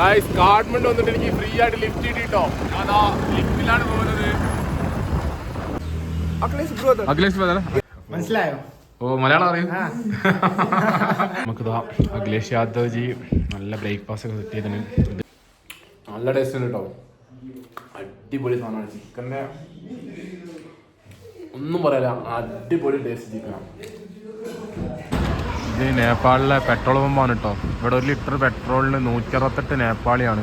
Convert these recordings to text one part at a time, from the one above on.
Guys Kathmandu വന്നിട്ട് എനിക്ക് free ആയിട്ട് ലിഫ്റ്റ് കിട്ടിട്ടോ ഞാൻ ആ ലിഫ്റ്റിലാണ് പോകുന്നത്. അഖിലേഷ് ബ്രദർ മനസ്സിലായോ? ഓ മലയാളം അറിയും? നമുക്കിതാ അഖിലേഷ് യാദവ് ജി നല്ല ബ്രേക്ക്ഫാസ്റ്റ് ഒക്കെ സെറ്റ് ചെയ്തിട്ടുണ്ട്. നല്ല ടേസ്റ്റ് ഉണ്ട് കേട്ടോ അടിപൊളി സാധനമാണ് ചിക്കന്റെ ഒന്നും പറയാല അടിപൊളി ടേസ്റ്റ് ചിക്കനാണ് ഇത് നേപ്പാളിലെ പെട്രോൾ പമ്പാണ് കേട്ടോ ഇവിടെ ഒരു ലിറ്റർ പെട്രോളിന് നൂറ്റി അറുപത്തെട്ട് നേപ്പാളിയാണ്.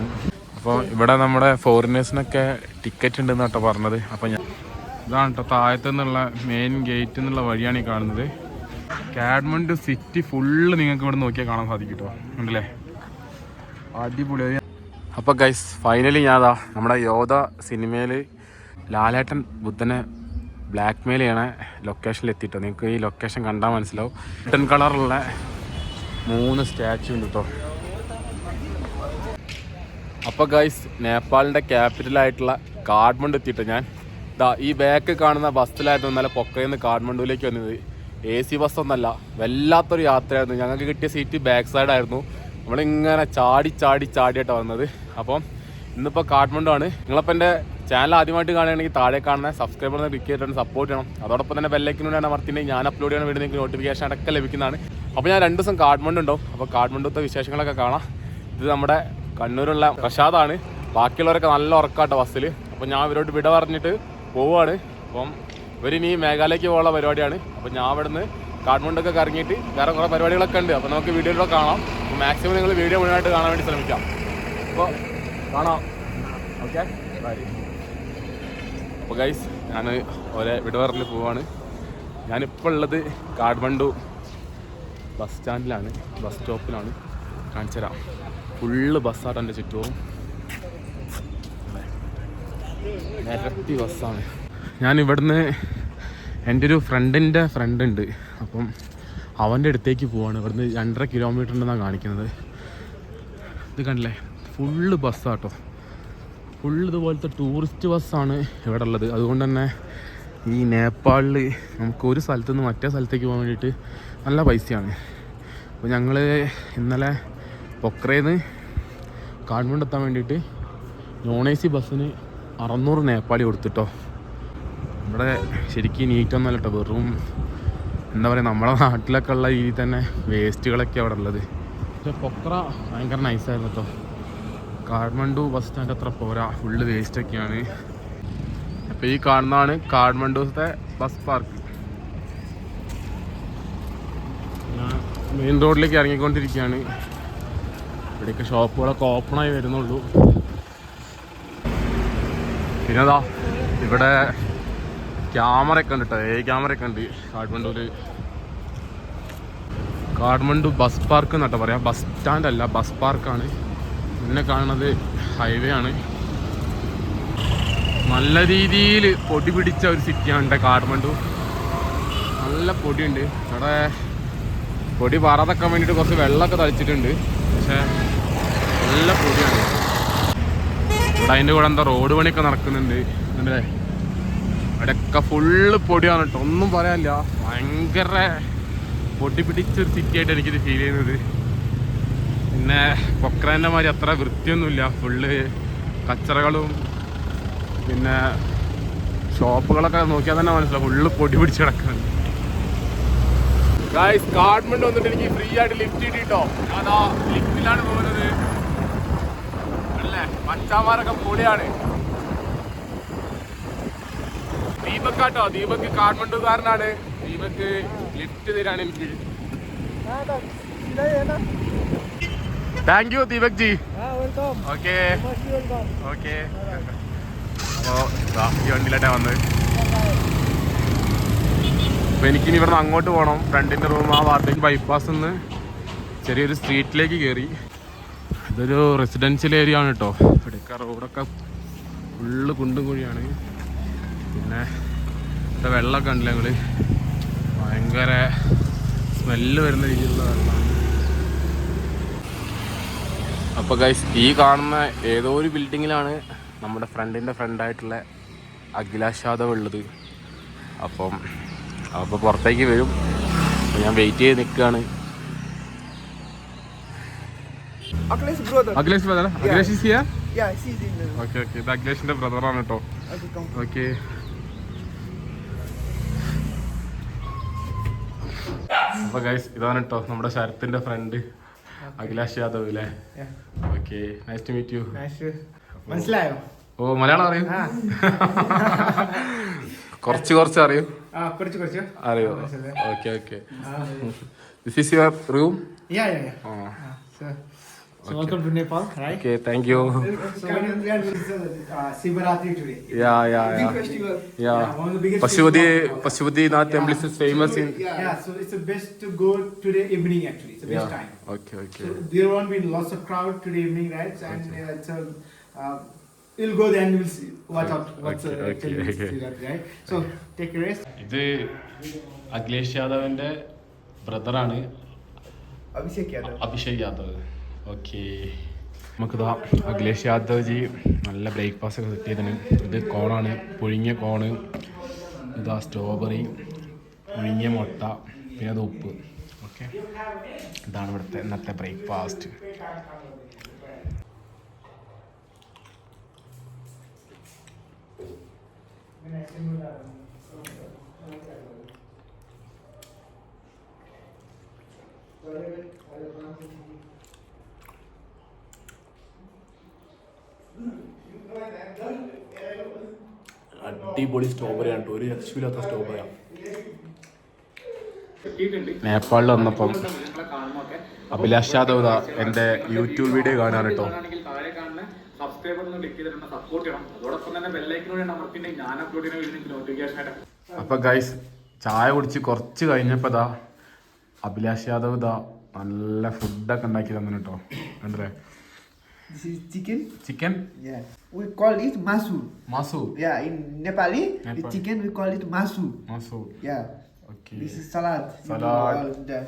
അപ്പോൾ ഇവിടെ നമ്മുടെ ഫോറിനേഴ്സിനൊക്കെ ടിക്കറ്റ് ഉണ്ടെന്ന് കേട്ടോ പറഞ്ഞത്. അപ്പോൾ ഞാൻ ഇതാണ് കേട്ടോ താഴത്തു നിന്നുള്ള മെയിൻ ഗേറ്റ് എന്നുള്ള വഴിയാണ് ഈ കാണുന്നത്. കാഡ്മണ്ട് സിറ്റി ഫുള്ള് നിങ്ങൾക്ക് ഇവിടെ നോക്കിയാൽ കാണാൻ സാധിക്കും കേട്ടോ ഉണ്ടല്ലേ? അടിപൊളി അപ്പോൾ ഗൈസ് ഫൈനലി ഞാതാ നമ്മുടെ യോധ സിനിമയിൽ ലാലേട്ടൻ ബുദ്ധനെ ബ്ലാക്ക് മെയിൽ ചെയ്യണ ലൊക്കേഷനിൽ എത്തിയിട്ടോ നിങ്ങൾക്ക് ഈ ലൊക്കേഷൻ കണ്ടാൽ മനസ്സിലാവും. ബ്രിട്ടൻ കളറുള്ള മൂന്ന് സ്റ്റാച്ചു ഉണ്ട് കേട്ടോ അപ്പോൾ ഗൈസ് നേപ്പാളിന്റെ ക്യാപിറ്റലായിട്ടുള്ള കാഠ്മണ്ഡു എത്തിയിട്ടോ ഞാൻ? ഇതാ ഈ ബാക്ക് കാണുന്ന ബസ്സിലായിരുന്നു ഇന്നലെ പൊക്കയിൽ നിന്ന് കാഠ്മണ്ഡുവിലേക്ക് വന്നത്. എ സി ബസ്സൊന്നല്ല വല്ലാത്തൊരു യാത്രയായിരുന്നു. ഞങ്ങൾക്ക് കിട്ടിയ സീറ്റ് ബാക്ക് സൈഡായിരുന്നു നമ്മളിങ്ങനെ ചാടി ചാടി ചാടിയിട്ടാണ് വന്നത്. അപ്പം ഇന്നിപ്പോൾ കാഠ്മണ്ഡു ആണ്. നിങ്ങളപ്പം എന്റെ ചാനൽ ആദ്യമായിട്ട് കാണുകയാണെങ്കിൽ താഴെ കാണുന്ന സബ്സ്ക്രൈബ് സബ്സ്ക്രൈബർ ക്ലിക്ക് ചെയ്തിട്ട് സപ്പോർട്ട് ചെയ്യണം. അതോടൊപ്പം തന്നെ ബെല്ലൈക്കിനോടാണ് അമർത്തിന്റെ ഞാൻ അപ്ലോഡ് ചെയ്യുന്ന വീഡിയോ നിങ്ങൾക്ക് നോട്ടിഫിക്കേഷൻ അടക്കം ലഭിക്കുന്നതാണ്. അപ്പോൾ ഞാൻ രണ്ട് ദിവസം കാഠ്മണ്ഡു ഉണ്ടാവും അപ്പോൾ കാഠ്മണ്ഡുത്തെ വിശേഷങ്ങളൊക്കെ കാണാം. ഇത് നമ്മുടെ കണ്ണൂരുള്ള പ്രസാദാണ് ബാക്കിയുള്ളവരൊക്കെ നല്ല ഉറക്കാട്ടോ ബസ്സിൽ അപ്പോൾ ഞാൻ ഇവരോട് വിട പറഞ്ഞിട്ട് പോവുകയാണ്. അപ്പം ഇവരിനി മേഘാലയക്ക് പോകാനുള്ള പരിപാടിയാണ്. അപ്പോൾ ഞാൻ അവിടുന്ന് കാഠ്മണ്ഡൊക്കെ കറങ്ങിയിട്ട് വേറെ കുറേ പരിപാടികളൊക്കെ ഉണ്ട്. അപ്പോൾ നമുക്ക് വീഡിയോയിലൂടെ കാണാം. മാക്സിമം നിങ്ങൾ വീഡിയോ മുഴുവനായിട്ട് കാണാൻ വേണ്ടി ശ്രമിക്കാം. അപ്പോൾ കാണാം. ഓക്കെ അപ്പോൾ ഗൈസ് ഞാൻ ഒരേ വിട പറഞ്ഞ് പോവാണ്. ഞാനിപ്പോൾ ഉള്ളത് കാഠ്മണ്ഡു ബസ് സ്റ്റാൻഡിലാണ് ബസ് സ്റ്റോപ്പിലാണ് കാണിച്ചു തരാം. ഫുള്ള് ബസ്സാണ് എന്റെ ചുറ്റവും നിരത്തി ബസ്സാണ് ഞാൻ ഇവിടുന്ന് എന്റെ ഒരു ഫ്രണ്ടിന്റെ ഫ്രണ്ട് ഉണ്ട്. അപ്പം അവന്റെ അടുത്തേക്ക് പോവാണ്. ഇവിടുന്ന് രണ്ടര കിലോമീറ്റർ ഉണ്ടെന്നാണ് കാണിക്കുന്നത്. ഇത് കണ്ടില്ലേ? ഫുള്ള് ബസ്സാട്ടോ ഫുള്ള് ഇതുപോലത്തെ ടൂറിസ്റ്റ് ബസ്സാണ് ഇവിടെ ഉള്ളത്. അതുകൊണ്ട് തന്നെ ഈ നേപ്പാളിൽ നമുക്ക് ഒരു സ്ഥലത്തു നിന്ന് മറ്റേ സ്ഥലത്തേക്ക് പോകാൻ വേണ്ടിയിട്ട് നല്ല പൈസയാണ്. അപ്പോൾ ഞങ്ങൾ ഇന്നലെ പൊക്രേന്ന് എത്താൻ വേണ്ടിയിട്ട് നോൺ എ സി ബസ്സിന് അറുന്നൂറ് നേപ്പാളി കൊടുത്തിട്ടോ. ഇവിടെ ശരിക്കും നീറ്റൊന്നുമല്ല കേട്ടോ വെറും എന്താ പറയുക നമ്മുടെ നാട്ടിലൊക്കെ ഉള്ള രീതിയിൽ തന്നെ വേസ്റ്റുകളൊക്കെ അവിടെ ഉള്ളത്. പക്ഷേ പൊക്ര ഭയങ്കര നൈസായിരുന്നു കേട്ടോ കാഠ്മണ്ഡു ബസ് സ്റ്റാൻഡ് അത്ര പോരാ. ഫുള്ള് വേസ്റ്റൊക്കെയാണ് അപ്പോൾ ഈ കാണുന്നതാണ് കാഠ്മണ്ഡുത്തെ ബസ് പാർക്ക് മെയിൻ റോഡിലേക്ക് ഇറങ്ങിക്കൊണ്ടിരിക്കുകയാണ്. ഇവിടെയൊക്കെ ഷോപ്പുകളൊക്കെ ഓപ്പണായി വരുന്നുള്ളൂ. പിന്നെ അതാ ഇവിടെ ക്യാമറ ഒക്കെ ഉണ്ട് കേട്ടോ ക്യാമറ ഒക്കെ ഉണ്ട് കാഠ്മണ്ഡുവിൽ കാഠ്മണ്ഡു ബസ് പാർക്ക് എന്നിട്ട് പറയാം. ബസ് സ്റ്റാൻഡ് അല്ല ബസ് പാർക്കാണ് പിന്നെ കാണുന്നത് ഹൈവേ ആണ്. നല്ല രീതിയിൽ പൊടി പിടിച്ച ഒരു സിറ്റിയാണ് എന്റെ കാഠ്മണ്ഡു. നല്ല പൊടിയുണ്ട്. അവിടെ പൊടി പറതക്കാൻ വേണ്ടിയിട്ട് കുറച്ച് വെള്ളമൊക്കെ തളിച്ചിട്ടുണ്ട്. പക്ഷേ നല്ല പൊടിയാണ്. ഇവിടെ അതിന്റെ കൂടെ എന്താ റോഡ് പണിയൊക്കെ നടക്കുന്നുണ്ട്. അല്ലേ അവിടെയൊക്കെ ഫുള്ള് പൊടിയാണ് കേട്ടോ. ഒന്നും പറയാനില്ല. ഭയങ്കര പൊടി പിടിച്ചൊരു സിറ്റി ആയിട്ട് എനിക്കിത് ഫീൽ ചെയ്യുന്നത്. പിന്നെ പൊക്രാന്റെ മാതിരി അത്ര വൃത്തിയൊന്നുമില്ല. ഫുള്ള് കച്ചറകളും പിന്നെ ഷോപ്പുകളൊക്കെ നോക്കിയാൽ തന്നെ മനസ്സിലാവും. ഫുള്ള് പൊടി പിടിച്ച് കിടക്കുന്നുണ്ട് ഗായ്സ് കാഠ്മണ്ഡ് വന്നിട്ട് എനിക്ക് ഫ്രീ ആയിട്ട് ലിഫ്റ്റ് കിട്ടിട്ടോ. അതാ ലിഫ്റ്റിലാണ് പോകുന്നത്. അല്ലേ? മച്ചാമാരൊക്കെ പൊളിയാണ്. ദീപക് ആട്ടോ ദീപക് കാഠ്മണ്ഡുകാരനാണ് ദീപക് ലിഫ്റ്റ് തരാണ് എനിക്ക്. Thank you Deepak ji okay okay അപ്പോൾ ഈ വണ്ടിയിലായിട്ടാണ് വന്നത്. അപ്പോൾ എനിക്കിനി ഇവിടുന്ന് അങ്ങോട്ട് പോകണം ഫ്രണ്ടിന്റെ റൂം ആ ഭാഗത്തേക്ക് ബൈപ്പാസ് നിന്ന് ചെറിയൊരു സ്ട്രീറ്റിലേക്ക് കയറി ഇതൊരു റെസിഡൻഷ്യൽ ഏരിയ ആണ് കേട്ടോ. ഇവിടെയൊക്കെ റോഡൊക്കെ ഫുള്ള് കുണ്ടും കുഴിയാണ്. പിന്നെ ഇവിടെ വെള്ളമൊക്കെ ഉണ്ടല്ലേ ഞങ്ങൾ ഭയങ്കര സ്മെല്ല് വരുന്ന രീതിയിലുള്ള വെള്ളമാണ്. അപ്പോൾ ഗൈസ് ഈ കാണുന്ന ഏതോ ഒരു ബിൽഡിങ്ങിലാണ് നമ്മുടെ ഫ്രണ്ടിന്റെ ഫ്രണ്ടായിട്ടുള്ള അഖിലാഷ് യാദവ് ഉള്ളത്. അപ്പം അപ്പോൾ പുറത്തേക്ക് വരും. അപ്പോൾ ഞാൻ വെയിറ്റ് ചെയ്ത് നിൽക്കുകയാണ്. Akhilesh brother Akhilesh is here Yeah, she's in. Okay okay ഇത് അഖിലേഷിന്റെ ബ്രദറാണ് കേട്ടോ. okay, come. ഓക്കെ അപ്പൊ ഗൈസ് ഇതാണ് കേട്ടോ നമ്മുടെ ശരത്തിന്റെ ഫ്രണ്ട് അഖിലാഷ് യാദവ് അല്ലേ. Okay nice to meet you മനസ്സിലായോ? ഓ മലയാളം അറിയൂ? കുറച്ച് കുറച്ച് അറിയൂ. അറിയോ. Okay okay this is your room. ആ. So, okay. welcome to Nepal, right? Okay, thank you. So when yeah. Yeah. uh, yeah. Yeah. one of the biggest Pashupati festivals. Pashupatinath temple is famous in Yeah. so it's the best to go today evening actually. It's the best time. Okay, okay. So there won't be lots of crowd today evening, right? And uh, it's a, uh, you'll go there and you'll see, watch out what's Okay, uh, okay. Sivaratri, right? So take a rest. ഇത് അഖിലേഷ് യാദവിന്റെ ബ്രദറാണ് Abhishek Yadav. Abhishek Yadav okay. നമുക്കിതാ അഖിലേഷ് യാദവ് ജി നല്ല breakfast ഒക്കെ ചെയ്തിന്. ഇത് കോണാണ് പുഴുങ്ങിയ കോണ്. ഇതാ സ്ട്രോബെറി പുഴുങ്ങിയ മുട്ട പിന്നെ അത് ഉപ്പ്. ഓക്കെ. ഇതാണ് ഇവിടുത്തെ ഇന്നത്തെ ബ്രേക്ക്ഫാസ്റ്റ്. അടിപൊളി സ്റ്റോബറിയാണ് ആണ് ഒരു രക്ഷയില്ലാത്ത സ്ട്രോബെറിയാണ് നേപ്പാളിൽ വന്നപ്പം അഭിലാഷ് യാദവ് എന്റെ എന്റെ യൂട്യൂബ് വീഡിയോ കാണാൻ കേട്ടോ. അപ്പൊ ഗൈസ് ചായ കുടിച്ച് കുറച്ച് കഴിഞ്ഞപ്പോ ദാ അഭിലാഷ് യാദവ് ദാ നല്ല ഫുഡൊക്കെ ഉണ്ടാക്കി തന്നെ കേട്ടോ. കണ്ടല്ലേ? This is chicken. Chicken Yeah. We call it masu. Masu Yeah, in Nepali, the Nepal. chicken we call it masu. Masu Yeah. Okay This is salad. Salad. the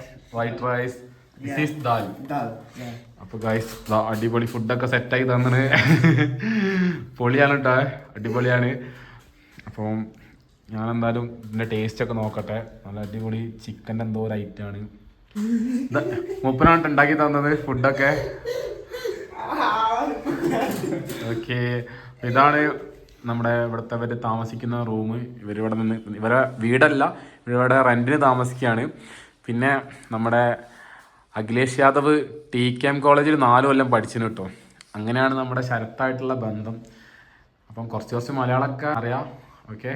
rice this Yeah. Is dal dal. Yeah. അപ്പൊ guys അടിപൊളി ഫുഡൊക്കെ സെറ്റായി തന്നിന് പൊളിയാണ് കേട്ടോ അടിപൊളിയാണ് അപ്പം ഞാൻ എന്തായാലും ഇതിന്റെ ടേസ്റ്റ് ഒക്കെ നോക്കട്ടെ നല്ല അടിപൊളി ചിക്കന്റെ എന്തോ ഒരു ഐറ്റം ആണ് മുപ്പനായിട്ട് ഉണ്ടാക്കി തന്നത് ഫുഡൊക്കെ ഓക്കെ ഇതാണ് നമ്മുടെ ഇവിടുത്തെ ഇവർ താമസിക്കുന്ന റൂം. ഇവരിവിടെ നിന്ന് ഇവരെ വീടല്ല ഇവരിവിടെ റെന്റിന് താമസിക്കുകയാണ്. പിന്നെ നമ്മുടെ Akhilesh Yadav T K M കോളേജിൽ നാല് കൊല്ലം പഠിച്ചിന് കേട്ടോ അങ്ങനെയാണ് നമ്മുടെ ശരത്തായിട്ടുള്ള ബന്ധം. അപ്പം കുറച്ച് കുറച്ച് മലയാളമൊക്കെ അറിയാം. ഓക്കെ?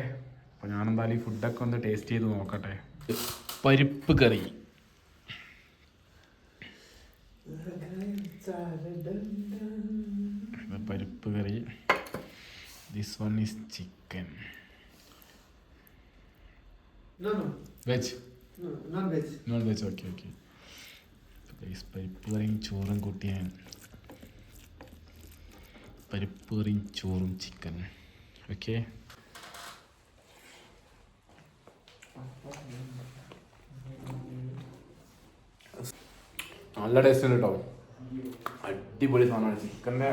അപ്പോൾ ഞാനെന്തായാലും ഈ ഫുഡൊക്കെ ഒന്ന് ടേസ്റ്റ് ചെയ്ത് നോക്കട്ടെ. പരിപ്പ് കറി. ഇത് പരിപ്പ് കറി. This one is chicken No, no, veg no, non veg. Non veg okay okay പരിപ്പ് കറിയും ചോറും കൂട്ടിയാൻ പരിപ്പ് കറിയും ചോറും ചിക്കൻ ഓക്കെ നല്ല ടേസ്റ്റ് ഉണ്ട് കേട്ടോ അടിപൊളി സാധനമാണ് ചിക്കന്റെ.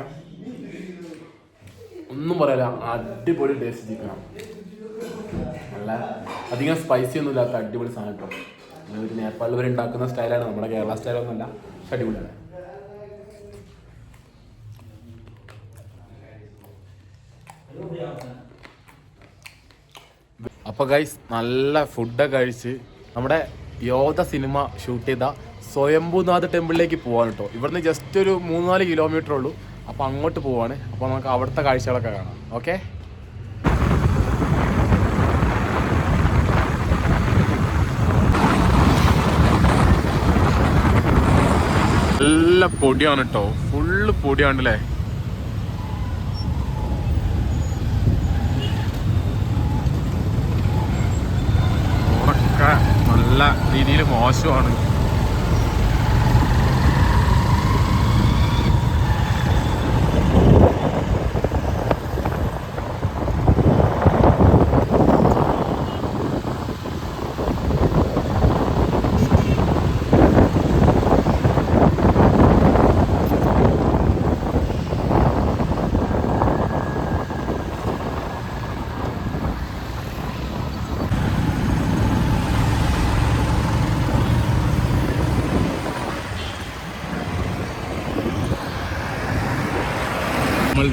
ഒന്നും പറയല അടിപൊളി ടേസ്റ്റ് ചിക്കനാണ് നല്ല അധികം സ്പൈസി ഒന്നും ഇല്ലാത്ത അടിപൊളി സാധനം കേട്ടോ. ഒരു നേപ്പാളിൽ വരെ ഉണ്ടാക്കുന്ന സ്റ്റൈലാണ് നമ്മുടെ കേരള സ്റ്റൈലൊന്നുമല്ല പക്ഷെ അടിപൊളിയാണ്. അപ്പോൾ ഗൈസ് നല്ല ഫുഡൊക്കെ കഴിച്ച് നമ്മുടെ യോധ സിനിമ ഷൂട്ട് ചെയ്ത സ്വയംഭൂനാഥ് ടെമ്പിളിലേക്ക് പോകാൻ കേട്ടോ ഇവിടുന്ന് ജസ്റ്റ് ഒരു മൂന്ന് നാല് കിലോമീറ്റർ ഉള്ളൂ. അപ്പോൾ അങ്ങോട്ട് പോവാണ്. അപ്പോൾ നമുക്ക് അവിടുത്തെ കാഴ്ചകളൊക്കെ കാണാം. ഓക്കെ നല്ല പൊടിയാണ് കേട്ടോ ഫുള്ള് പൊടിയാണല്ലേ നല്ല രീതിയിൽ മോശമാണ്.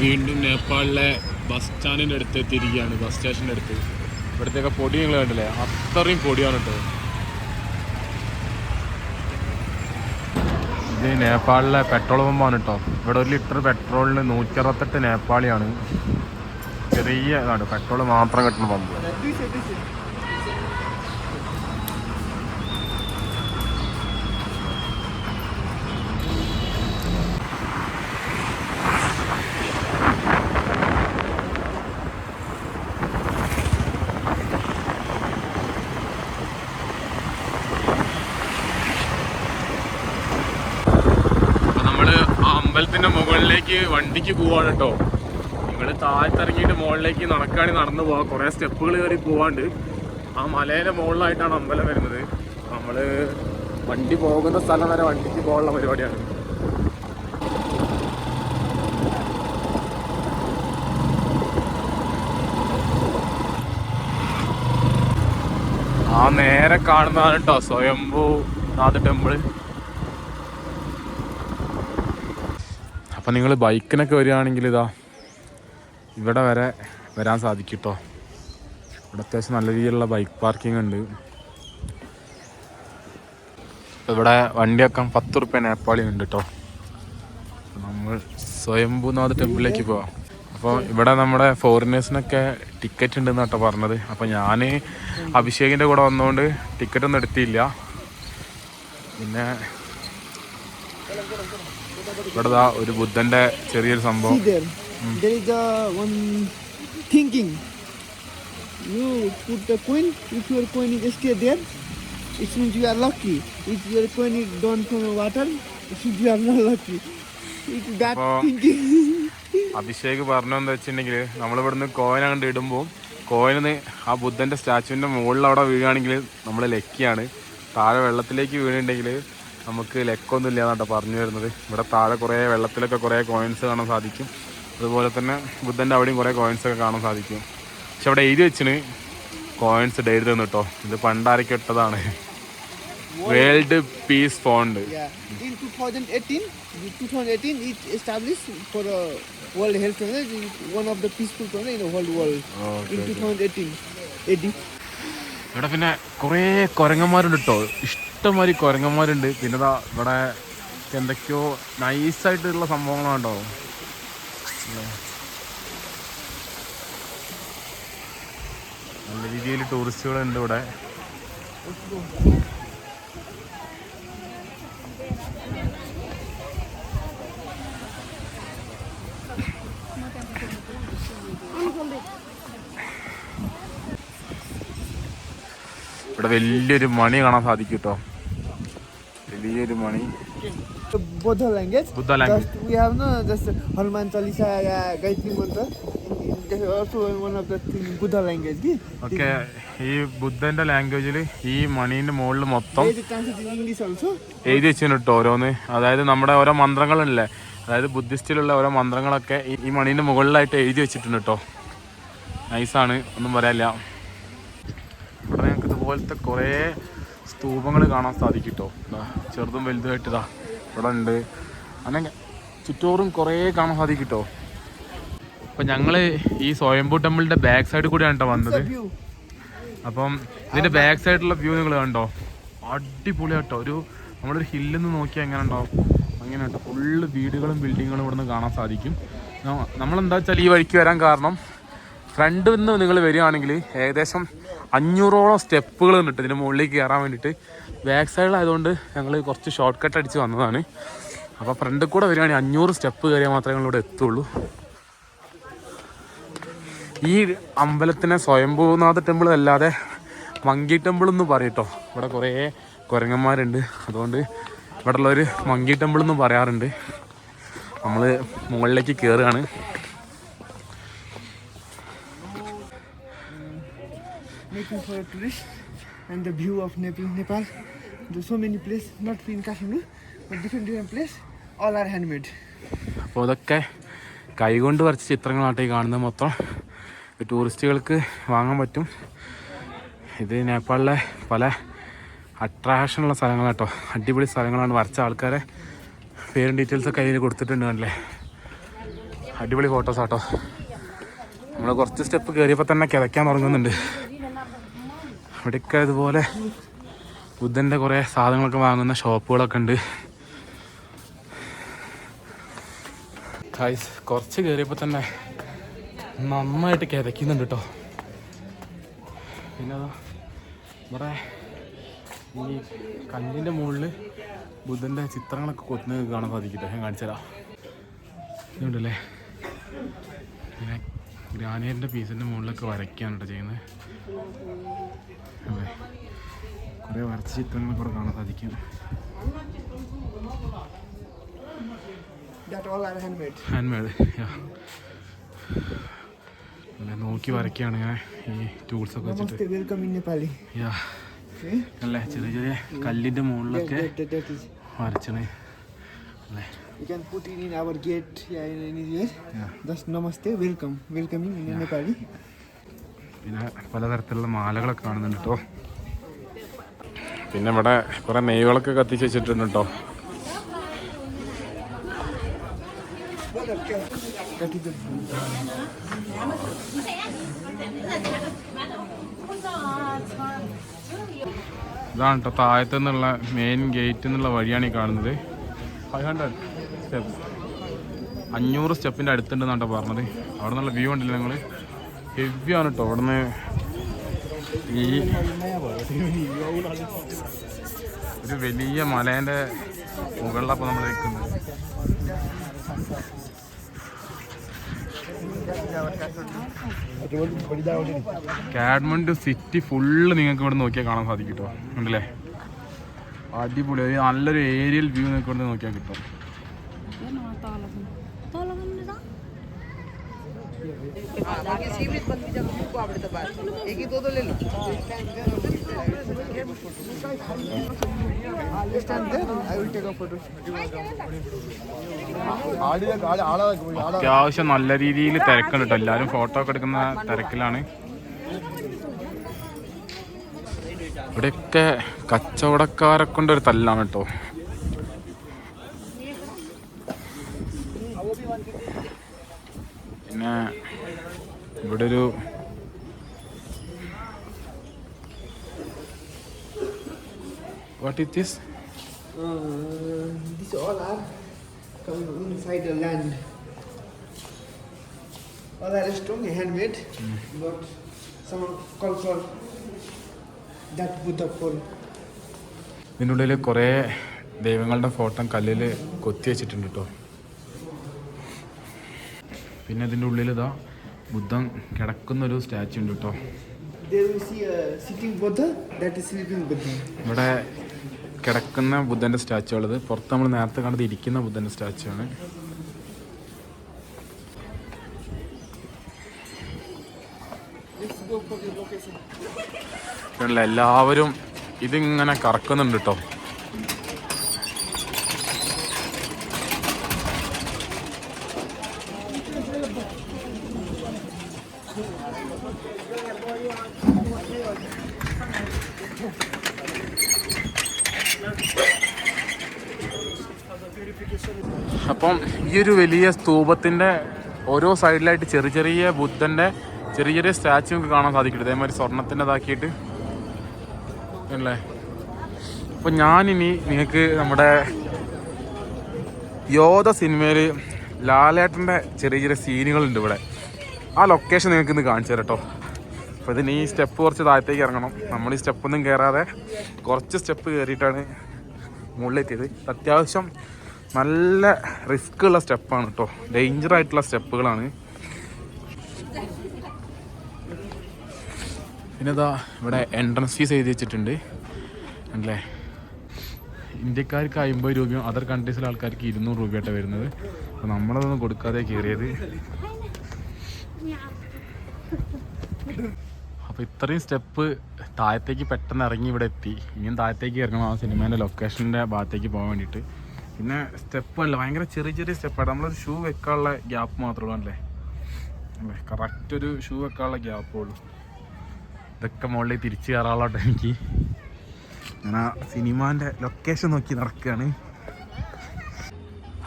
വീണ്ടും നേപ്പാളിലെ ബസ് സ്റ്റാൻഡിന്റെ അടുത്ത് എത്തിയിരിക്കുകയാണ്. ബസ് സ്റ്റേഷന്റെ അടുത്ത്. ഇവിടത്തേക്ക് പൊടി നിങ്ങൾ കണ്ടില്ലേ? അത്രയും പൊടിയാണ് കേട്ടോ. ഇത് നേപ്പാളിലെ പെട്രോൾ പമ്പാണ് കേട്ടോ. ഇവിടെ ഒരു ലിറ്റർ പെട്രോളിന് നൂറ്റി അറുപത്തെട്ട് നേപ്പാളിയാണ്. ചെറിയ പെട്രോൾ മാത്രം കിട്ടുന്ന പമ്പ് അപ്പൊ നമ്മൾ ആ മുകളിലേക്ക് വണ്ടിക്ക് പോവാണ് കേട്ടോ നിങ്ങൾ താഴത്തിറങ്ങിയിട്ട് മുകളിലേക്ക് നടക്കാണ് നടന്നു പോവാം. കുറേ സ്റ്റെപ്പുകൾ കയറി പോവാണ്ട്. ആ മലയുടെ മുകളിലായിട്ടാണ് അമ്പലം വരുന്നത്. നമ്മൾ വണ്ടി പോകുന്ന സ്ഥലം വരെ വണ്ടിക്ക് പോകാനുള്ള പരിപാടിയാണ്. ആ നേരെ കാണുന്നതാണ് കേട്ടോ സ്വയംഭൂ നാഥ ടെമ്പിൾ. അപ്പം നിങ്ങൾ ബൈക്കിനൊക്കെ വരികയാണെങ്കിൽ ഇതാ ഇവിടെ വരെ വരാൻ സാധിക്കും കേട്ടോ ഇവിടെ അത്യാവശ്യം നല്ല രീതിയിലുള്ള ബൈക്ക് പാർക്കിംഗ് ഉണ്ട്. ഇവിടെ വണ്ടിയൊക്കെ പത്ത് റുപ്യ നേപ്പാളി ഉണ്ട് കേട്ടോ നമ്മൾ സ്വയംഭൂനാഥ് ടെമ്പിളിലേക്ക് പോവാം. അപ്പോൾ ഇവിടെ നമ്മുടെ ഫോറിനേഴ്സിനൊക്കെ ടിക്കറ്റ് ഉണ്ടെന്ന് കേട്ടോ പറഞ്ഞത്. അപ്പോൾ ഞാൻ അഭിഷേകിന്റെ കൂടെ വന്നുകൊണ്ട് ടിക്കറ്റൊന്നും എടുത്തില്ല. പിന്നെ ഇവിടെ ഒരു ബുദ്ധന്റെ ചെറിയൊരു സംഭവം You put the coin, if your coin is stay there, it means you are lucky. If your coin is down from the water, it means you are not lucky. It's bad thinking. Abhishek പറഞ്ഞു എന്താ വെച്ചിട്ടുണ്ടെങ്കിൽ നമ്മളിവിടുന്ന് coin അങ്ങോട്ട് ഇടുമ്പോൾ കോയിന് ആ ബുദ്ധന്റെ സ്റ്റാച്ചുവിന്റെ മുകളിൽ അവിടെ വീഴുകയാണെങ്കിൽ നമ്മൾ ലക്കിയാണ് താഴെ വെള്ളത്തിലേക്ക് വീണിട്ടുണ്ടെങ്കിൽ നമുക്ക് ലക്കൊന്നും ഇല്ല എന്നാട്ടോ പറഞ്ഞു വരുന്നത്. ഇവിടെ താഴെ കുറേ വെള്ളത്തിലൊക്കെ കുറേ കോയിൻസ് കാണാൻ സാധിക്കും. അതുപോലെ തന്നെ ബുദ്ധന്റെ അവിടെയും കുറേ കോയിൻസ് ഒക്കെ കാണാൻ സാധിക്കും. പക്ഷെ അവിടെ എഴുതി വെച്ചിന് കോയിൻസ് ഇടരുത് കേട്ടോ ഇത് പണ്ടാരൊക്കെ ഇട്ടതാണ്. World peace pond Yeah. 2018, 2018 it established for a World Health Organization, one of the peaceful planet in the whole world. Okay, in 2018 AD. ഇവിടെ പിന്നെ കുറേ കുരങ്ങന്മാരുണ്ട് കേട്ടോ ഇഷ്ടംമാതിരി കുരങ്ങന്മാരുണ്ട്. പിന്നെ ഇതാ ഇവിടെ എന്തൊക്കെയോ നൈസായിട്ടുള്ള സംഭവങ്ങളുണ്ടോ നല്ല രീതിയിൽ ടൂറിസ്റ്റുകളുണ്ട് ഇവിടെ. ഇവിടെ വലിയൊരു മണി കാണാൻ സാധിക്കും കേട്ടോ വലിയൊരു മണി. Buddha language Buddha language also one of the thing, Buddha language. Okay? ഒക്കെ ഈ ബുദ്ധന്റെ ലാംഗ്വേജിൽ ഈ മണീന്റെ മുകളിൽ മൊത്തം എഴുതി വെച്ചിട്ടുണ്ട് കേട്ടോ ഓരോന്ന്. അതായത് നമ്മുടെ ഓരോ മന്ത്രങ്ങളില്ലേ അതായത് ബുദ്ധിസ്റ്റിലുള്ള ഓരോ മന്ത്രങ്ങളൊക്കെ ഈ- മണീന്റെ മുകളിലായിട്ട് എഴുതി വെച്ചിട്ടുണ്ട് കേട്ടോ നൈസാണ് ഒന്നും പറയാനില്ല. ഇതുപോലത്തെ കുറേ സ്തൂപങ്ങൾ കാണാൻ സാധിക്കും കേട്ടോ ചെറുതും വലുതുമായിട്ട് ഇതാ ഇവിടെ ഉണ്ട്. അങ്ങനെ ചുറ്റോറും കുറേ കാണാൻ സാധിക്കും കേട്ടോ അപ്പം ഞങ്ങൾ ഈ സ്വയംഭൂ ടെമ്പിളിന്റെ ബാക്ക് സൈഡിൽ കൂടിയാണ് കേട്ടോ വന്നത്. അപ്പം ഇതിന്റെ ബാക്ക് സൈഡിലുള്ള വ്യൂ നിങ്ങൾ കണ്ടോ? അടിപൊളിയാട്ടോ. ഒരു നമ്മളൊരു ഹില്ലിൽ നിന്ന് നോക്കിയാൽ എങ്ങനെ ഉണ്ടാവും? അങ്ങനെ കേട്ടോ. ഫുള്ള് വീടുകളും ബിൽഡിങ്ങുകളും ഇവിടെ നിന്ന് കാണാൻ സാധിക്കും. നമ്മളെന്താ വെച്ചാൽ ഈ വഴിക്ക് വരാൻ കാരണം ഫ്രണ്ടിൽ നിന്ന് നിങ്ങൾ വരികയാണെങ്കിൽ ഏകദേശം അഞ്ഞൂറോളം സ്റ്റെപ്പുകൾ ഉണ്ട് ഇതിന്റെ മുകളിലേക്ക് കയറാൻ വേണ്ടിയിട്ട് ബാക്ക് സൈഡിലായതുകൊണ്ട് ഞങ്ങൾ കുറച്ച് ഷോർട്ട് കട്ട് അടിച്ച് വന്നതാണ്. അപ്പോൾ ഫ്രണ്ടിൽ കൂടെ വരികയാണെങ്കിൽ അഞ്ഞൂറ് സ്റ്റെപ്പ് കയറിയാൽ മാത്രമേ ഞങ്ങളിവിടെ എത്തുള്ളൂ. ഈ അമ്പലത്തിനെ സ്വയംഭൂനാഥ ടെമ്പിൾ അല്ലാതെ മങ്കി ടെമ്പിൾ എന്ന് പറയട്ടോ ഇവിടെ കുറേ കുരങ്ങന്മാരുണ്ട്. അതുകൊണ്ട് ഇവിടെ ഉള്ളവർ മങ്കി ടെമ്പിൾ എന്ന് പറയാറുണ്ട്. നമ്മൾ മുകളിലേക്ക് കയറുകയാണ് Making for a tourist and the view of Nepal. Nepal. There's so many places, not in Kathmandu, but different different places. All are handmade. അപ്പോൾ കൈകൊണ്ട് വരച്ച ചിത്രങ്ങളാട്ടെ കാണുന്നത് മൊത്തം ടൂറിസ്റ്റുകൾക്ക് വാങ്ങാൻ പറ്റും ഇത് നേപ്പാളിലെ പല അട്രാക്ഷനുള്ള സ്ഥലങ്ങളാട്ടോ അടിപൊളി സ്ഥലങ്ങളാണ് വരച്ച ആൾക്കാരെ പേരും ഡീറ്റെയിൽസൊക്കെ കയ്യിൽ കൊടുത്തിട്ടുണ്ട് കണ്ടില്ലേ അടിപൊളി ഫോട്ടോസ് ആട്ടോ നമ്മൾ കുറച്ച് സ്റ്റെപ്പ് കയറിയപ്പോൾ തന്നെ കിതയ്ക്കാൻ തുടങ്ങുന്നുണ്ട് ഇവിടെയൊക്കെ ഇതുപോലെ ബുദ്ധന്റെ കുറേ സാധനങ്ങളൊക്കെ വാങ്ങുന്ന ഷോപ്പുകളൊക്കെ ഉണ്ട്. കൈസ് കുറച്ച് കയറിയപ്പോൾ തന്നെ നന്നായിട്ട് കിതയ്ക്കുന്നുണ്ട് കേട്ടോ പിന്നെ അതാ ഇവിടെ ഈ കല്ലിന്റെ മുകളിൽ ബുദ്ധന്റെ ചിത്രങ്ങളൊക്കെ കൊത്തുന്നത് കാണാൻ സാധിക്കട്ടെ. ഞാൻ കാണിച്ചുതരാം. ഇതുണ്ടല്ലേ? ഇങ്ങനെ ഗ്രാനൈറ്റിന്റെ പീസിന്റെ മുകളിലൊക്കെ വരയ്ക്കാണ് കേട്ടോ ചെയ്യുന്നത് അതെ കുറേ വരച്ച ചിത്രങ്ങളൊക്കെ ഇവിടെ കാണാൻ സാധിക്കും That all are handmade. Handmade അല്ലെ നോക്കി വരയ്ക്കുകയാണ് ഇങ്ങനെ ഈ ടൂൾസൊക്കെ വെച്ചിട്ട്. യാ? അല്ലേ ചെറിയ ചെറിയ കല്ലിന്റെ മുകളിലൊക്കെ. വരച്ചണ് അല്ലേ You can put it in our gate, yeah, in anywhere. Yeah. Just namaste, welcome, welcoming in Nepali. പിന്നെ പലതരത്തിലുള്ള മാലകളൊക്കെ കാണുന്നുണ്ട് കേട്ടോ പിന്നെ ഇവിടെ കുറെ നെയ്കളൊക്കെ കത്തിച്ച് വെച്ചിട്ടുണ്ട് കേട്ടോ ഇതാണ് കേട്ടോ താഴത്തു നിന്നുള്ള മെയിൻ ഗേറ്റ് എന്നുള്ള വഴിയാണ് ഈ കാണുന്നത് ഫൈവ് ഹൺഡ്രഡ് സ്റ്റെപ്സ്. അഞ്ഞൂറ് സ്റ്റെപ്പിന്റെ അടുത്തുണ്ടെന്നാണ് കേട്ടോ പറഞ്ഞത്. അവിടെ നിന്നുള്ള വ്യൂ ഉണ്ടല്ലോ നിങ്ങൾ ആണ് കേട്ടോ അവിടെ നിന്ന് ഈ ഒരു വലിയ മലേന്റെ മുകളിലപ്പോൾ നമ്മൾ നിൽക്കുന്നത് കാഡ്മണ്ട് സിറ്റി ഫുള്ള് നിങ്ങൾക്ക് ഇവിടെ നോക്കിയാൽ കാണാൻ സാധിക്കും കേട്ടോ ഉണ്ടല്ലേ അടിപൊളി. നല്ലൊരു ഏരിയൽ വ്യൂ നിങ്ങൾക്ക് ഇവിടെ നോക്കിയാൽ കിട്ടും. I'll stand there, I will take a photo. അത്യാവശ്യം നല്ല രീതിയിൽ തിരക്കുണ്ട് കേട്ടോ എല്ലാവരും ഫോട്ടോ ഒക്കെ എടുക്കുന്ന തിരക്കിലാണ് ഇവിടെയൊക്കെ കച്ചവടക്കാരെ കൊണ്ടൊരു തല്ലാണ് കേട്ടോ പിന്നെ ഇവിടെ ഒരു വാട്ട് ഇറ്റ് ഈസ് ഇതിനുള്ളിൽ കുറേ ദൈവങ്ങളുടെ ഫോട്ടോ കല്ലിൽ കൊത്തി വെച്ചിട്ടുണ്ട് കേട്ടോ പിന്നെ ഇതിന്റെ ഉള്ളിൽ ഇതാ ബുദ്ധൻ കിടക്കുന്ന ഒരു സ്റ്റാച്ചു ഉണ്ട് കേട്ടോ. ഇവിടെ കിടക്കുന്ന ബുദ്ധന്റെ സ്റ്റാച്ചു ഉള്ളത് പുറത്ത് നമ്മൾ നേരത്തെ കണ്ടത് ഇരിക്കുന്ന ബുദ്ധന്റെ സ്റ്റാച്ചു ആണ്. എല്ലാവരും ഇതിങ്ങനെ കറക്കുന്നുണ്ട് കേട്ടോ. അപ്പം ഈ ഒരു വലിയ സ്തൂപത്തിന്റെ ഓരോ സൈഡിലായിട്ട് ചെറിയ ചെറിയ ബുദ്ധന്റെ ചെറിയ ചെറിയ സ്റ്റാച്ചു ഒക്കെ കാണാൻ സാധിക്കും ഇതേമാതിരി സ്വർണത്തിന്റെ ഇതാക്കിയിട്ട്. അല്ലേ? അപ്പം ഞാനിനി നിങ്ങൾക്ക് നമ്മുടെ യോധ സിനിമയിൽ ലാലേട്ടന്റെ ചെറിയ ചെറിയ സീനുകളുണ്ട് ഇവിടെ. ആ ലൊക്കേഷൻ നിങ്ങൾക്ക് ഇന്ന് കാണിച്ചു തരാം കേട്ടോ. അപ്പോൾ ഇതിന് ഈ സ്റ്റെപ്പ് കുറച്ച് താഴത്തേക്ക് ഇറങ്ങണം. നമ്മൾ ഈ സ്റ്റെപ്പൊന്നും കയറാതെ കുറച്ച് സ്റ്റെപ്പ് കയറിയിട്ടാണ് മുകളിലെത്തിയത്. അത്യാവശ്യം നല്ല റിസ്ക് ഉള്ള സ്റ്റെപ്പാണ് കേട്ടോ. ഡേഞ്ചർ ആയിട്ടുള്ള സ്റ്റെപ്പുകളാണ് പിന്നെ ഇതാ ഇവിടെ എൻട്രൻസ് ഫീസ് എഴുതി വെച്ചിട്ടുണ്ട്. അല്ലേ? ഇന്ത്യക്കാർക്ക് അമ്പത് രൂപയും അതർ കൺട്രീസിലെ ആൾക്കാർക്ക് ഇരുന്നൂറ് രൂപയായിട്ടാണ് വരുന്നത്. അപ്പോൾ നമ്മളതൊന്നും കൊടുക്കാതെ കയറിയത് അപ്പോൾ ഇത്രയും സ്റ്റെപ്പ് താഴത്തേക്ക് പെട്ടെന്ന് ഇറങ്ങി ഇവിടെ എത്തി. ഇനിയും താഴത്തേക്ക് ഇറങ്ങണം ആ സിനിമേന്റെ ലൊക്കേഷന്റെ ഭാഗത്തേക്ക് പോകാൻ വേണ്ടിയിട്ട്. പിന്നെ സ്റ്റെപ്പ് അല്ല ഭയങ്കര ചെറിയ ചെറിയ സ്റ്റെപ്പാണ് നമ്മളൊരു ഷൂ വെക്കാനുള്ള ഗ്യാപ്പ് മാത്രമേ ഉള്ളൂ അല്ലേ? അല്ലേ കറക്റ്റ് ഒരു ഷൂ വെക്കാനുള്ള ഗ്യാപ്പേ ഉള്ളൂ. ഇതൊക്കെ മുകളിൽ തിരിച്ചു കയറാളോട്ടെ എനിക്ക്. ഞാൻ ആ സിനിമാന്റെ ലൊക്കേഷൻ നോക്കി നടക്കുകയാണ്.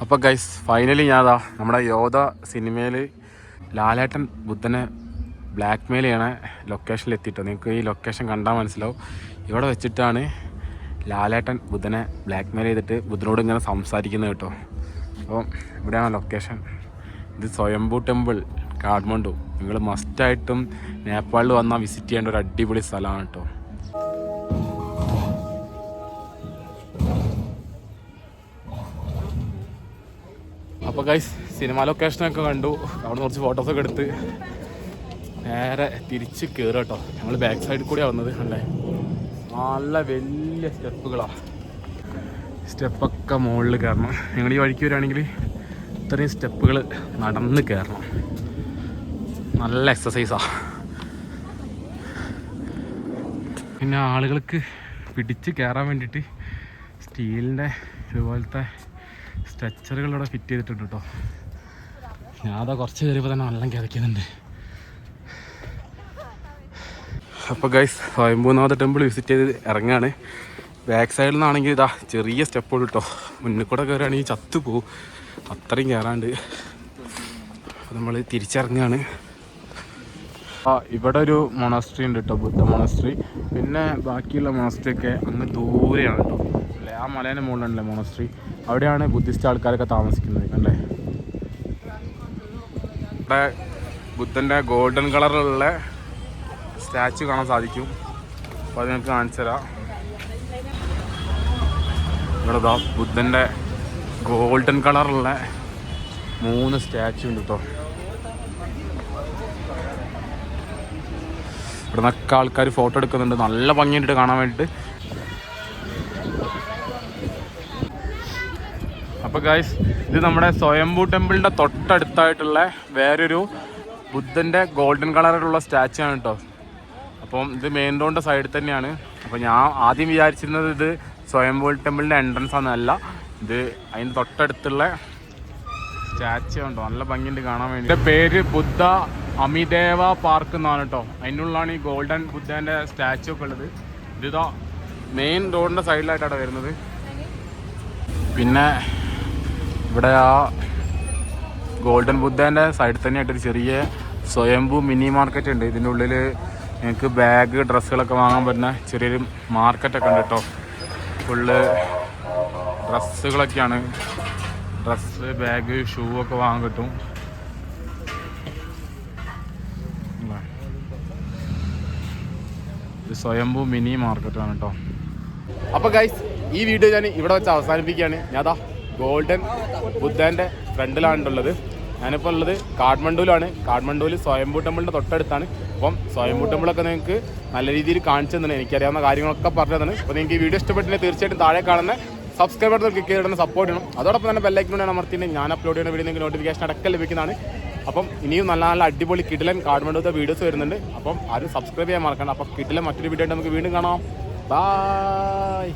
അപ്പോൾ ഗൈസ് ഫൈനലി ഞാനതാ നമ്മുടെ യോധ സിനിമയിൽ ലാലേട്ടൻ ബുദ്ധനെ ബ്ലാക്ക് മെയിൽ ചെയ്യണ ലൊക്കേഷനിൽ എത്തിയിട്ടോ? നിങ്ങൾക്ക് ഈ ലൊക്കേഷൻ കണ്ടാൽ മനസ്സിലാവും. ഇവിടെ വെച്ചിട്ടാണ് ലാലേട്ടൻ ബുദ്ധനെ ബ്ലാക്ക് മെയിൽ ചെയ്തിട്ട് ബുദ്ധനോട് ഇങ്ങനെ സംസാരിക്കുന്നത് കേട്ടോ. അപ്പം ഇവിടെയാണ് ലൊക്കേഷൻ ഇത് സ്വയംഭൂ ടെമ്പിൾ കാഠ്മണ്ഡു. നിങ്ങൾ മസ്റ്റായിട്ടും നേപ്പാളിൽ വന്നാൽ വിസിറ്റ് ചെയ്യേണ്ട ഒരു അടിപൊളി സ്ഥലമാണ് കേട്ടോ. അപ്പോൾ ഗൈസ് സിനിമ ലൊക്കേഷനൊക്കെ കണ്ടു. അവിടെ കുറച്ച് ഫോട്ടോസൊക്കെ എടുത്ത്. നേരെ തിരിച്ച് കയറുക കേട്ടോ ഞങ്ങൾ ബാക്ക് സൈഡിൽ കൂടി വന്നത് അല്ലേ? നല്ല വലിയ സ്റ്റെപ്പുകളാണ് സ്റ്റെപ്പൊക്കെ മുകളിൽ കയറണം ഞങ്ങൾ ഈ വഴിക്ക് വരികയാണെങ്കിൽ ഇത്രയും സ്റ്റെപ്പുകൾ നടന്ന് കയറണം നല്ല എക്സസൈസാണ് പിന്നെ ആളുകൾക്ക് പിടിച്ച് കയറാൻ വേണ്ടിയിട്ട് സ്റ്റീലിന്റെ ഇതുപോലത്തെ സ്ട്രെച്ചറുകൾ ഇവിടെ ഫിറ്റ് ചെയ്തിട്ടുണ്ട് കേട്ടോ ഞാൻ അതാ കുറച്ച് കയറിയപ്പോൾ തന്നെ വെള്ളം കിതയ്ക്കുന്നുണ്ട്. അപ്പോൾ ഗൈസ് സ്വയംഭൂനാഥ ടെമ്പിൾ വിസിറ്റ് ചെയ്ത് ഇറങ്ങുകയാണ് ബാക്ക് സൈഡിൽ നിന്നാണെങ്കിൽ ഇതാ ചെറിയ സ്റ്റെപ്പ് കേട്ടോ മുന്നിൽ കൂടെ കയറുകയാണെങ്കിൽ ചത്തു പോവും. അത്രയും കയറാണ്ട്. നമ്മൾ തിരിച്ചിറങ്ങുകയാണ് ആ ഇവിടെ ഒരു മൊണസ്ട്രി ഉണ്ട് കേട്ടോ ബുദ്ധ മൊണസ്ട്രി പിന്നെ ബാക്കിയുള്ള മൊണാസ്ട്രി ഒക്കെ അങ്ങ് ദൂരെയാണ് കേട്ടോ അല്ലേ? ആ മലേന്റെ മുകളിലാണല്ലേ മൊണസ്ട്രി അവിടെയാണ് ബുദ്ധിസ്റ്റ് ആൾക്കാരൊക്കെ താമസിക്കുന്നത് അല്ലേ ഇവിടെ ബുദ്ധന്റെ ഗോൾഡൻ കളറിലുള്ള സ്റ്റാച്ചു കാണാൻ സാധിക്കും. അപ്പോൾ അത് നിങ്ങൾക്ക് കാണിച്ചു തരാം. ഇവിടെ ഇതാ ബുദ്ധന്റെ ഗോൾഡൻ കളറുള്ള മൂന്ന് സ്റ്റാച്ചു ഉണ്ട് കേട്ടോ ഇവിടെ നിന്നൊക്കെ ആൾക്കാർ ഫോട്ടോ എടുക്കുന്നുണ്ട്. നല്ല ഭംഗിയായിട്ട് കാണാൻ വേണ്ടിയിട്ട് അപ്പോൾ ഗായ്സ് ഇത് നമ്മുടെ സ്വയംഭൂ ടെമ്പിളിന്റെ തൊട്ടടുത്തായിട്ടുള്ള വേറൊരു ബുദ്ധന്റെ ഗോൾഡൻ കളറിലുള്ള സ്റ്റാച്ചു ആണ് കേട്ടോ അപ്പം ഇത് മെയിൻ റോഡിന്റെ സൈഡിൽ തന്നെയാണ്. അപ്പോൾ ഞാൻ ആദ്യം വിചാരിച്ചിരുന്നത് ഇത് സ്വയംഭൂ ടെമ്പിളിന്റെ എൻട്രൻസ് ആണെന്നല്ല ഇത് അതിന്റെ തൊട്ടടുത്തുള്ള സ്റ്റാച്ചു ഉണ്ടോ നല്ല ഭംഗിയുണ്ട് കാണാൻ വേണ്ടി. എന്റെ പേര് ബുദ്ധ അമിദേവ പാർക്ക് എന്നാണ് കേട്ടോ അതിനുള്ളിലാണ് ഈ ഗോൾഡൻ ബുദ്ധന്റെ സ്റ്റാച്ചു ഒക്കെ ഉള്ളത്. ഇതാ മെയിൻ റോഡിന്റെ സൈഡിലായിട്ടാണ് വരുന്നത്. പിന്നെ ഇവിടെ ആ ഗോൾഡൻ ബുദ്ധന്റെ സൈഡിൽ തന്നെയായിട്ട് ഒരു ചെറിയ സ്വയംഭൂ മിനി മാർക്കറ്റ് ഉണ്ട്. ഇതിന്റെ ഉള്ളിൽ നിങ്ങൾക്ക് ബാഗ് ഡ്രസ്സുകളൊക്കെ വാങ്ങാൻ പറ്റുന്ന ചെറിയൊരു മാർക്കറ്റൊക്കെ ഉണ്ട് കേട്ടോ ഫുള്ള് ഡ്രസ്സുകളൊക്കെയാണ് ഡ്രസ്സ് ബാഗ് ഷൂ ഒക്കെ വാങ്ങാൻ കിട്ടും. സ്വയംഭൂ മിനി മാർക്കറ്റാണ് കേട്ടോ അപ്പോൾ ഗൈസ് ഈ വീഡിയോ ഞാൻ ഇവിടെ വെച്ച് അവസാനിപ്പിക്കുകയാണ്. ഞാതാ ഗോൾഡൻ ബുദ്ധന്റെ ഫ്രണ്ടിലാണുള്ളത്. ഞാനിപ്പോൾ ഉള്ളത് കാഠ്മണ്ഡുവിലാണ്. കാഠ്മണ്ഡുവിൽ സ്വയംഭൂ ടെമ്പിളിന്റെ തൊട്ടടുത്താണ്. അപ്പം സ്വയംഭൂ ടെമ്പിളൊക്കെ നിങ്ങൾക്ക് നല്ല രീതിയിൽ കാണിച്ചു തന്നെ എനിക്കറിയാവുന്ന കാര്യങ്ങളൊക്കെ പറഞ്ഞതാണ് അപ്പോൾ നിങ്ങൾക്ക് ഈ വീഡിയോ ഇഷ്ടപ്പെട്ടിട്ടുണ്ടെങ്കിൽ തീർച്ചയായിട്ടും താഴെ കാണുന്ന സബ്സ്ക്രൈബർ ക്ലിക്ക് ചെയ്തിട്ട് സപ്പോർട്ട് ചെയ്യണം. അതോടൊപ്പം തന്നെ ബെല്ലൈക്കിനോട് അമർത്തിയിട്ട് ഞാൻ അപ്ലോഡ് ചെയ്യുന്ന വീഡിയോ നിങ്ങൾക്ക് നോട്ടിഫിക്കേഷൻ അടക്കം ലഭിക്കുന്നതാണ്. അപ്പം ഇനിയും നല്ല നല്ല അടിപൊളി കിടിലൻ കാഠ്മണ്ഡുത്തെ വീഡിയോസ് വരുന്നുണ്ട്. അപ്പം ആരും സബ്സ്ക്രൈബ് ചെയ്യാൻ മറക്കണം അപ്പം കിടിലൻ മറ്റൊരു വീഡിയോ നമുക്ക് വീണ്ടും കാണാം. ബായ്